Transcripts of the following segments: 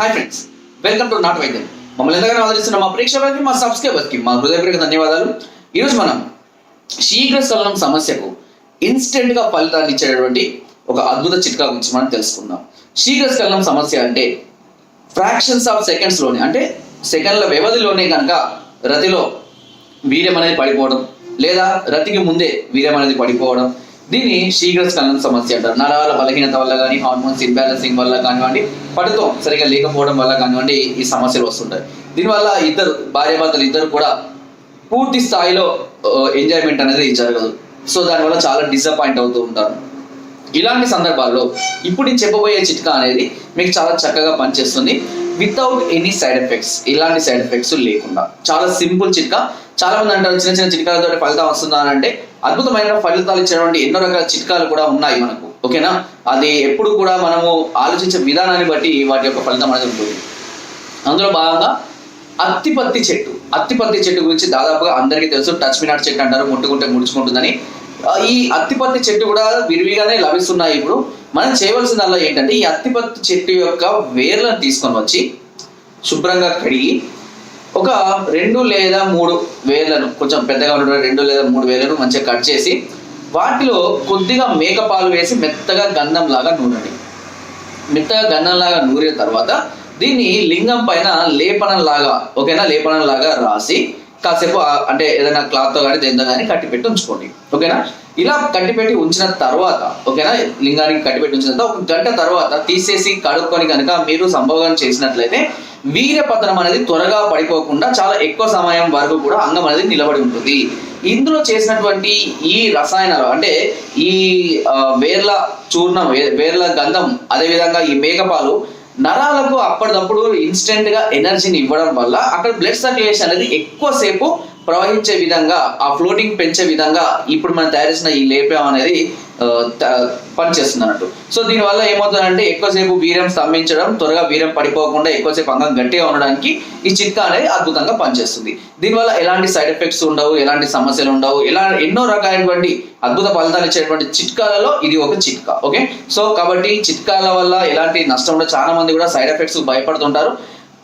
Hi friends welcome to నాట్ వైద్యం మమ్మల్ని ఎంతగానో ఆదరిస్తున్న మా ప్రేక్షకులకి మా సబ్స్క్రైబర్స్కి మా హృదయపూర్వక ధన్యవాదాలు. ఈరోజు మనం శీఘ్రస్ఖలనం సమస్యకు ఇన్స్టెంట్గా ఫలితాన్ని ఇచ్చేటటువంటి ఒక అద్భుత చిట్కా గురించి మనం తెలుసుకుందాం. శీఘ్రస్ఖలనం సమస్య అంటే ఫ్రాక్షన్స్ ఆఫ్ సెకండ్స్లోనే అంటే సెకండ్ల వ్యవధిలోనే కనుక రతిలో వీర్యం అనేది పడిపోవడం లేదా రతికి ముందే వీర్యం అనేది పడిపోవడం దీన్ని శీఘ్ర స్కలనం సమస్య అంటారు. నరాల బలహీనత వల్ల కానీ హార్మోన్స్ ఇన్బ్యాలెన్సింగ్ వల్ల కానివ్వండి పడుతో సరిగా లేకపోవడం వల్ల కానివ్వండి ఈ సమస్యలు వస్తుంటాయి. దీనివల్ల ఇద్దరు భార్యాభర్తలు ఇద్దరు కూడా పూర్తి స్థాయిలో ఎంజాయ్మెంట్ అనేది జరగదు. సో దానివల్ల చాలా డిసప్పాయింట్ అవుతూ ఉంటారు. ఇలాంటి సందర్భాల్లో ఇప్పుడు నేను చెప్పబోయే చిట్కా అనేది మీకు చాలా చక్కగా పనిచేస్తుంది. వితౌట్ ఎనీ సైడ్ ఎఫెక్ట్స్ ఇలాంటి సైడ్ ఎఫెక్ట్స్ లేకుండా. చాలా సింపుల్ చిట్కా. చాలా మంది అంటారు చిన్న చిన్న చిట్కాలతో ఫలితం వస్తుందా? అద్భుతమైన ఫలితాలు ఇచ్చేటువంటి ఎన్నో రకాల చిట్కాలు కూడా ఉన్నాయి మనకు. ఓకేనా? అది ఎప్పుడు కూడా మనము ఆలోచించే విధానాన్ని బట్టి వాటి యొక్క ఫలితం అనేది ఉంటుంది. అందులో భాగంగా అత్తిపత్తి చెట్టు. అత్తిపత్తి చెట్టు గురించి దాదాపుగా అందరికీ తెలుసు. టచ్ మినాట్ చెట్టు అంటారు. ముట్టుకుంటే ముడుచుకుంటుందని. ఈ అత్తిపత్తి చెట్టు కూడా విరివిగానే లభిస్తున్నాయి ఇప్పుడు. మనం చేయవలసిందల్లా ఏంటంటే ఈ అత్తిపత్తి చెట్టు యొక్క వేర్లను తీసుకొని వచ్చి శుభ్రంగా కడిగి ఒక రెండు లేదా మూడు వేర్లను కొంచెం పెద్దగా ఉన్న రెండు లేదా మూడు వేర్లను మంచిగా కట్ చేసి వాటిలో కొద్దిగా మేకపాలు వేసి మెత్తగా గంధం లాగా నూనండి. మెత్తగా గంధం లాగా నూరిన తర్వాత దీన్ని లింగం పైన లేపనం లాగా ఓకేనా? లేపనం లాగా రాసి కాసేపు అంటే ఏదైనా క్లాత్ కానీ దేంతో కానీ కట్టిపెట్టి ఉంచుకోండి. ఓకేనా? ఇలా కట్టిపెట్టి ఉంచిన తర్వాత ఓకేనా? లింగానికి కట్టిపెట్టి ఉంచిన తర్వాత ఒక గంట తర్వాత తీసేసి కడుక్కొని కనుక మీరు సంభోగం చేసినట్లయితే వీర్యపతనం అనేది త్వరగా పడిపోకుండా చాలా ఎక్కువ సమయం వరకు కూడా అంగం అనేది నిలబడి ఉంటుంది. ఇందులో చేసినటువంటి ఈ రసాయనాలు అంటే ఈ వేర్ల చూర్ణం వేర్ల గంధం అదేవిధంగా ఈ మేకపాలు నరాలకు అప్పటిదప్పుడు ఇన్స్టెంట్గా ఎనర్జీని ఇవ్వడం వల్ల అక్కడ బ్లడ్ సర్క్యులేషన్ అనేది ఎక్కువసేపు ప్రవహించే విధంగా ఆ ఫ్లోటింగ్ పెంచే విధంగా ఇప్పుడు మనం తయారు చేసిన ఈ లేపం అనేది పనిచేస్తుంది అన్నట్టు సో దీనివల్ల ఏమవుతుందంటే ఎక్కువసేపు వీర్యం స్తంభించడం త్వరగా వీర్యం పడిపోకుండా ఎక్కువసేపు అంగం గట్టిగా ఉండడానికి ఈ చిట్కా అనేది అద్భుతంగా పనిచేస్తుంది. దీనివల్ల ఎలాంటి సైడ్ ఎఫెక్ట్స్ ఉండవు ఎలాంటి సమస్యలు ఉండవు ఇలా ఎన్నో రకాలైనటువంటి అద్భుత ఫలితాలు ఇచ్చేటువంటి చిట్కాలలో ఇది ఒక చిట్కా ఓకే? సో కాబట్టి చిట్కాల వల్ల ఎలాంటి నష్టం ఉండదు. చాలా మంది కూడా సైడ్ ఎఫెక్ట్స్ భయపడుతుంటారు.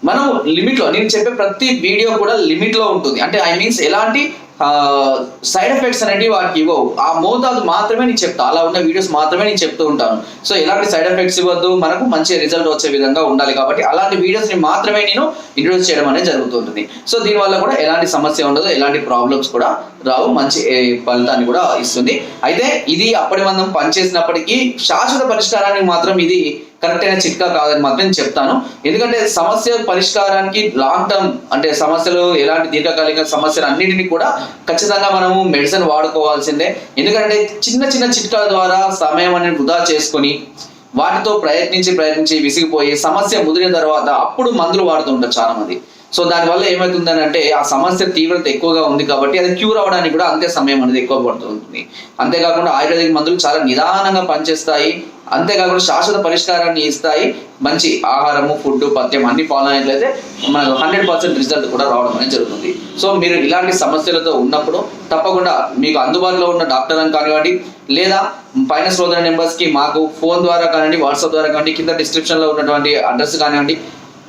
మనం లిమిట్లో నేను చెప్పే ప్రతి వీడియో కూడా లిమిట్లో ఉంటుంది. అంటే ఐ మీన్స్ ఎలాంటి సైడ్ ఎఫెక్ట్స్ అనేవి వాటికి ఇవ్వవు. ఆ మోతాదు మాత్రమే నేను చెప్తా. అలా ఉన్న వీడియోస్ మాత్రమే నేను చెప్తూ ఉంటాను. సో ఎలాంటి సైడ్ ఎఫెక్ట్స్ ఇవ్వద్దు. మనకు మంచి రిజల్ట్ వచ్చే విధంగా ఉండాలి కాబట్టి అలాంటి వీడియోస్ని మాత్రమే నేను ఇంట్రొడ్యూస్ చేయడం అనేది జరుగుతుంటుంది. సో దీనివల్ల కూడా ఎలాంటి సమస్య ఉండదు ఎలాంటి ప్రాబ్లమ్స్ కూడా రావు. మంచి ఫలితాన్ని కూడా ఇస్తుంది. అయితే ఇది అప్పటి మనం పనిచేసినప్పటికీ శాశ్వత పరిష్కారానికి మాత్రం ఇది కరెక్ట్ అయిన చిట్కా కాదని మాత్రం చెప్తాను. ఎందుకంటే సమస్య పరిష్కారానికి లాంగ్ టర్మ్ అంటే సమస్యలు ఎలాంటి దీర్ఘకాలిక సమస్యలు అన్నిటిని కూడా ఖచ్చితంగా మనము మెడిసిన్ వాడుకోవాల్సిందే. ఎందుకంటే చిన్న చిన్న చిట్కాల ద్వారా సమయం అనేది వృధా చేసుకొని వాటితో ప్రయత్నించి ప్రయత్నించి విసిగిపోయి సమస్య ముదిరిన తర్వాత అప్పుడు మందులు వాడుతూ ఉంటారు చాలా మంది సో దానివల్ల ఏమవుతుందని అంటే ఆ సమస్య తీవ్రత ఎక్కువగా ఉంది కాబట్టి అది క్యూర్ అవడానికి కూడా అంతే సమయం అనేది ఎక్కువ పడుతుంది. అంతేకాకుండా ఆయుర్వేదిక్ మందులు చాలా నిదానంగా పనిచేస్తాయి. అంతేకాకుండా శాశ్వత పరిష్కారాన్ని ఇస్తాయి. మంచి ఆహారము ఫుడ్ పథ్యం అన్ని ఫాలో అయినట్లయితే మనకు హండ్రెడ్ పర్సెంట్ రిజల్ట్ కూడా రావడం అనేది జరుగుతుంది. సో మీరు ఇలాంటి సమస్యలతో ఉన్నప్పుడు తప్పకుండా మీకు అందుబాటులో ఉన్న డాక్టర్ అని కానివ్వండి లేదా పైన శ్రోతల నెంబర్స్కి మాకు ఫోన్ ద్వారా కానివ్వండి వాట్సాప్ ద్వారా కానివ్వండి కింద డిస్క్రిప్షన్లో ఉన్నటువంటి అడ్రస్ కానివ్వండి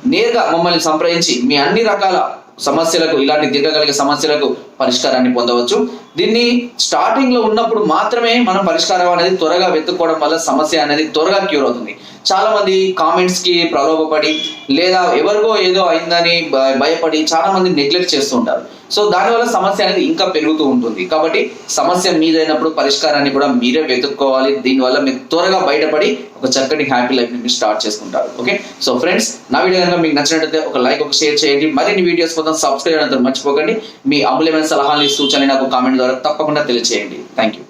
నేరుగా మమ్మల్ని సంప్రదించి మీ అన్ని రకాల సమస్యలకు ఇలాంటి దీర్ఘకాలిక సమస్యలకు పరిష్కారాన్ని పొందవచ్చు. దీన్ని స్టార్టింగ్లో ఉన్నప్పుడు మాత్రమే మనం పరిష్కారం అనేది త్వరగా వెతుక్కోవడం వల్ల సమస్య అనేది త్వరగా క్యూర్ అవుతుంది. చాలా మంది కామెంట్స్కి ప్రలోభపడి లేదా ఎవరికో ఏదో అయిందని భయపడి చాలా మంది నెగ్లెక్ట్ చేస్తూ ఉంటారు సో దానివల్ల సమస్య అనేది ఇంకా పెరుగుతూ ఉంటుంది. కాబట్టి సమస్య మీదైనప్పుడు పరిష్కారాన్ని కూడా మీరే వెతుక్కోవాలి. దీనివల్ల మీరు త్వరగా బయటపడి ఒక చక్కటి హ్యాపీ లైఫ్ని స్టార్ట్ చేసుకుంటారు. ఓకే సో ఫ్రెండ్స్ నా వీడియో కనుక మీకు నచ్చినట్లయితే ఒక లైక్ ఒక షేర్ చేయండి. మరిన్ని వీడియోస్ కోసం సబ్స్క్రైబ్ చేయడం మర్చిపోకండి. మీ అమూల్యమైన సలహాలు సూచనలు నాకు కామెంట్ ద్వారా తప్పకుండా తెలియజేయండి థ్యాంక్ యూ